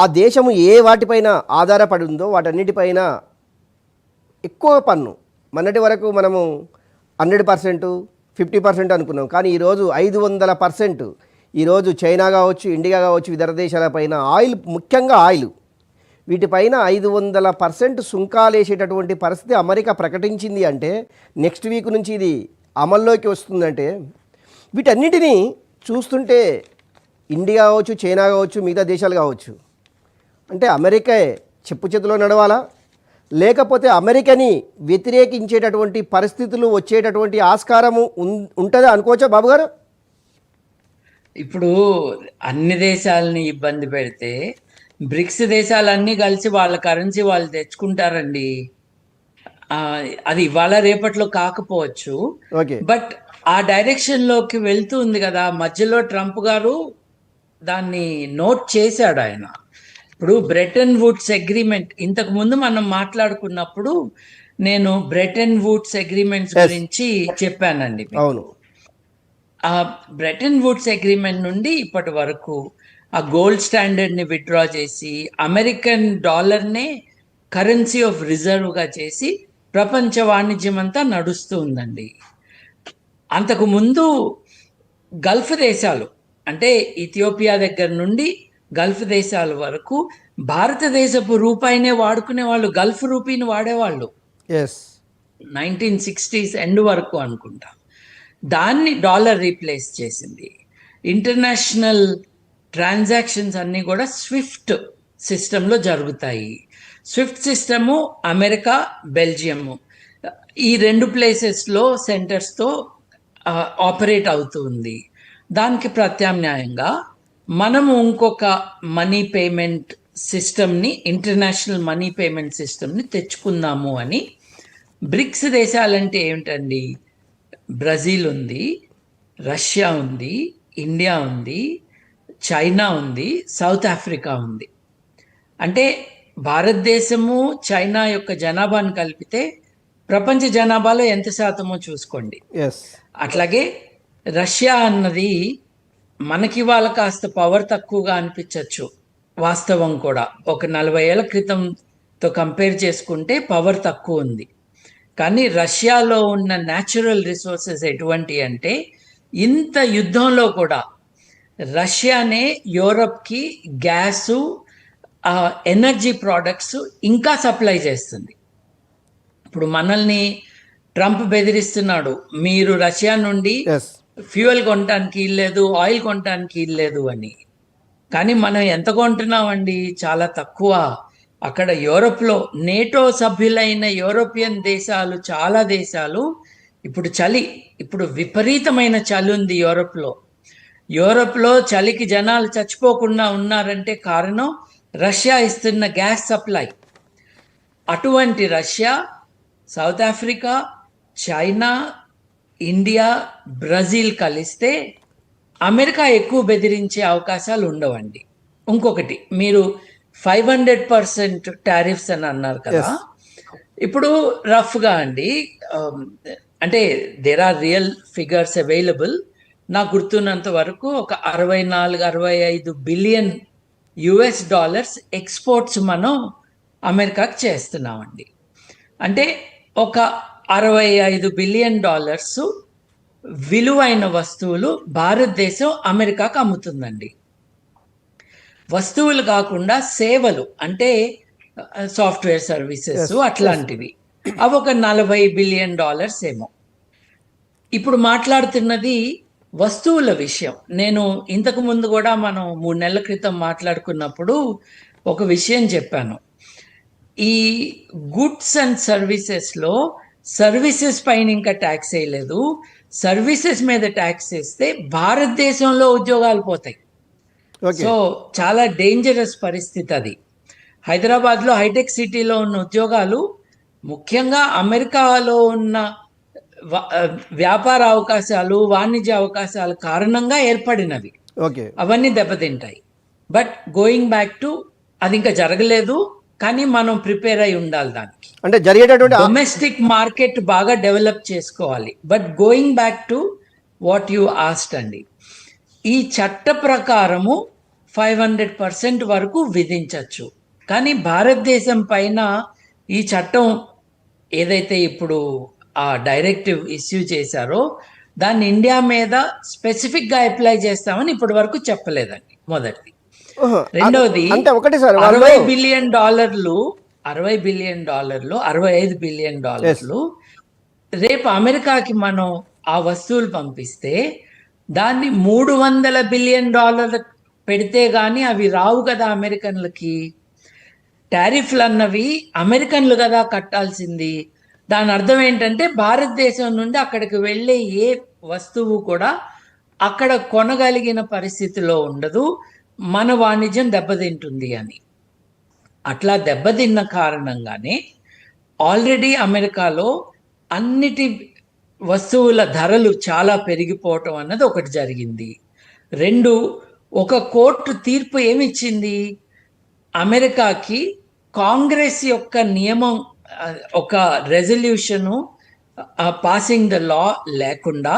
ఆ దేశము ఏ వాటిపైన ఆధారపడి ఉందో వాటన్నిటిపైన ఎక్కువ పన్ను. మొన్నటి వరకు మనము హండ్రెడ్ పర్సెంట్ ఫిఫ్టీ పర్సెంట్ అనుకున్నాం. కానీ ఈరోజు ఐదు వందల పర్సెంట్. ఈరోజు చైనా కావచ్చు ఇండియా కావచ్చు ఇతర దేశాలపైన ఆయిల్ ముఖ్యంగా ఆయిల్. వీటిపైన ఐదు వందల పర్సెంట్ సుంకాలు వేసేటటువంటి పరిస్థితి అమెరికా ప్రకటించింది అంటే నెక్స్ట్ వీక్ నుంచి ఇది అమల్లోకి వస్తుందంటే వీటన్నిటినీ చూస్తుంటే ఇండియా కావచ్చు చైనా కావచ్చు మిగతా దేశాలు కావచ్చు అంటే అమెరికా చెప్పు చేతిలో నడవాలా? లేకపోతే అమెరికాని వ్యతిరేకించేటటువంటి పరిస్థితులు వచ్చేటటువంటి ఆస్కారము ఉంటుందా అనుకోవచ్చా బాబు గారు? ఇప్పుడు అన్ని దేశాలని ఇబ్బంది పెడితే బ్రిక్స్ దేశాలన్నీ కలిసి వాళ్ళ కరెన్సీ వాళ్ళు తెచ్చుకుంటారండి. అది ఇవాళ రేపట్లో కాకపోవచ్చు. ఓకే. బట్ ఆ డైరెక్షన్లోకి వెళ్తూ ఉంది కదా మధ్యలో ట్రంప్ గారు దాన్ని నోట్ చేశాడు ఆయన. ఇప్పుడు బ్రెటన్ వుడ్స్ అగ్రిమెంట్ ఇంతకు ముందు మనం మాట్లాడుకున్నప్పుడు నేను బ్రెటన్ వుడ్స్ అగ్రిమెంట్స్ గురించి చెప్పానండి. అవును. ఆ బ్రెటన్ వుడ్స్ అగ్రిమెంట్ నుండి ఇప్పటి వరకు ఆ గోల్డ్ స్టాండర్డ్ని విత్డ్రా చేసి అమెరికన్ డాలర్ నే కరెన్సీ ఆఫ్ రిజర్వ్గా చేసి ప్రపంచ వాణిజ్యం అంతా నడుస్తూ ఉందండి. అంతకు ముందు గల్ఫ్ దేశాలు అంటే ఇథియోపియా దగ్గర నుండి గల్ఫ్ దేశాల వరకు భారతదేశపు రూపాయినే వాడుకునే వాళ్ళు గల్ఫ్ రూపీని వాడేవాళ్ళు. ఎస్ నైన్టీన్ సిక్స్టీస్ ఎండ్ వరకు అనుకుంటా. దాన్ని డాలర్ రీప్లేస్ చేసింది. ఇంటర్నేషనల్ ట్రాన్సాక్షన్స్ అన్నీ కూడా స్విఫ్ట్ సిస్టంలో జరుగుతాయి. SWIFT system America Belgium. ఈ రెండు ప్లేసెస్లో సెంటర్స్తో ఆపరేట్ అవుతుంది దానికి ప్రత్యామ్నాయంగా మనము ఇంకొక మనీ పేమెంట్ సిస్టమ్ని ఇంటర్నేషనల్ మనీ పేమెంట్ సిస్టమ్ని తెచ్చుకుందాము అని. బ్రిక్స్ దేశాలంటే ఏమిటండి? బ్రెజిల్ ఉంది రష్యా ఉంది ఇండియా ఉంది చైనా ఉంది సౌత్ ఆఫ్రికా ఉంది. అంటే భారతదేశము చైనా యొక్క జనాభాను కలిపితే ప్రపంచ జనాభాలో ఎంత శాతమో చూసుకోండి. అట్లాగే రష్యా అన్నది మనకి వాళ్ళ కాస్త పవర్ తక్కువగా అనిపించవచ్చు వాస్తవం కూడా. ఒక నలభై ఏళ్ళ క్రితంతో కంపేర్ చేసుకుంటే పవర్ తక్కువ ఉంది. కానీ రష్యాలో ఉన్న న్యాచురల్ రిసోర్సెస్ ఎటువంటి అంటే ఇంత యుద్ధంలో కూడా రష్యానే యూరప్కి గ్యాసు ఎనర్జీ ప్రోడక్ట్స్ ఇంకా సప్లై చేస్తుంది. ఇప్పుడు మనల్ని ట్రంప్ బెదిరిస్తున్నాడు మీరు రష్యా నుండి ఫ్యూయల్ కొనటానికి లేదు ఆయిల్ కొనటానికి లేదు అని. కానీ మనం ఎంత కొంటున్నామండి? చాలా తక్కువ. అక్కడ యూరోప్లో నేటో సభ్యులైన యూరోపియన్ దేశాలు చాలా దేశాలు ఇప్పుడు చలి ఇప్పుడు విపరీతమైన చలి ఉంది యూరోప్లో. యూరోప్లో చలికి జనాలు చచ్చిపోకుండా ఉన్నారంటే కారణం రష్యా ఇస్తున్న గ్యాస్ సప్లై. అటువంటి Russia South Africa China India Brazil కలిస్తే అమెరికా ఎక్కువ బెదిరించే అవకాశాలు ఉండవండి. ఇంకొకటి మీరు ఫైవ్ హండ్రెడ్ పర్సెంట్ టారిఫ్స్ అని అన్నారు కదా. ఇప్పుడు రఫ్గా అండి అంటే there are real figures available నాకు గుర్తున్నంత వరకు ఒక అరవై నాలుగు అరవై ఐదు బిలియన్ యుఎస్ డాలర్స్ ఎక్స్పోర్ట్స్ మనం అమెరికాకి చేస్తున్నామండి. అంటే ఒక అరవై ఐదు బిలియన్ డాలర్స్ విలువైన వస్తువులు భారతదేశం అమెరికాకు అమ్ముతుందండి. వస్తువులు కాకుండా సేవలు అంటే సాఫ్ట్వేర్ సర్వీసెస్ అట్లాంటివి. అవి ఒక నలభై బిలియన్ డాలర్స్ ఏమో. ఇప్పుడు మాట్లాడుతున్నది వస్తువుల విషయం. నేను ఇంతకు ముందు కూడా మనం మూడు నెలల క్రితం మాట్లాడుకున్నప్పుడు ఒక విషయం చెప్పాను. ఈ గుడ్స్ అండ్ సర్వీసెస్లో సర్వీసెస్ పైన ఇంకా ట్యాక్స్ వేయలేదు. సర్వీసెస్ మీద ట్యాక్స్ వేస్తే భారతదేశంలో ఉద్యోగాలు పోతాయి. సో చాలా డేంజరస్ పరిస్థితి అది. హైదరాబాద్లో హైటెక్ సిటీలో ఉన్న ఉద్యోగాలు ముఖ్యంగా అమెరికాలో ఉన్న వ్యాపార అవకాశాలు వాణిజ్య అవకాశాల కారణంగా ఏర్పడినవి. ఓకే. అవన్నీ దెబ్బతింటాయి. బట్ గోయింగ్ బ్యాక్ టు అది ఇంకా జరగలేదు. కానీ మనం ప్రిపేర్ అయి ఉండాలి దానికి. అంటే జరిగేటటువంటి డొమెస్టిక్ మార్కెట్ బాగా డెవలప్ చేసుకోవాలి. But going back to what you asked అండి. ఈ చట్ట ప్రకారము ఫైవ్ హండ్రెడ్ పర్సెంట్ వరకు విధించవచ్చు కానీ భారతదేశం పైన ఈ చట్టం ఏదైతే ఇప్పుడు ఆ డైరెక్టివ్ ఇష్యూ చేశారో దాన్ని ఇండియా మీద స్పెసిఫిక్గా అప్లై చేస్తామని ఇప్పటి వరకు చెప్పలేదండి మొదటిది. రెండవది అంటే ఒకటి సార్ వాళ్ళు అరవై బిలియన్ డాలర్లు అరవై బిలియన్ డాలర్లు అరవై ఐదు బిలియన్ డాలర్లు రేపు అమెరికాకి మనం ఆ వస్తువులు పంపిస్తే దాన్ని మూడు వందల బిలియన్ డాలర్లు పెడితే గానీ అవి రావు కదా అమెరికన్లకి. టారిఫ్లు అన్నవి అమెరికన్లు కదా కట్టాల్సింది. దాని అర్థం ఏంటంటే భారతదేశం నుండి అక్కడికి వెళ్ళే ఏ వస్తువు కూడా అక్కడ కొనగలిగిన పరిస్థితిలో ఉండదు. మన వాణిజ్యం దెబ్బతింటుంది అని. అట్లా దెబ్బతిన్న కారణంగానే ఆల్రెడీ అమెరికాలో అన్నిటి వస్తువుల ధరలు చాలా పెరిగిపోవటం అన్నది ఒకటి జరిగింది. రెండు ఒక కోర్టు తీర్పు ఏమిచ్చింది? అమెరికాకి కాంగ్రెస్ యొక్క నియమం ఒక రెజల్యూషను పాసింగ్ ద లా లేకుండా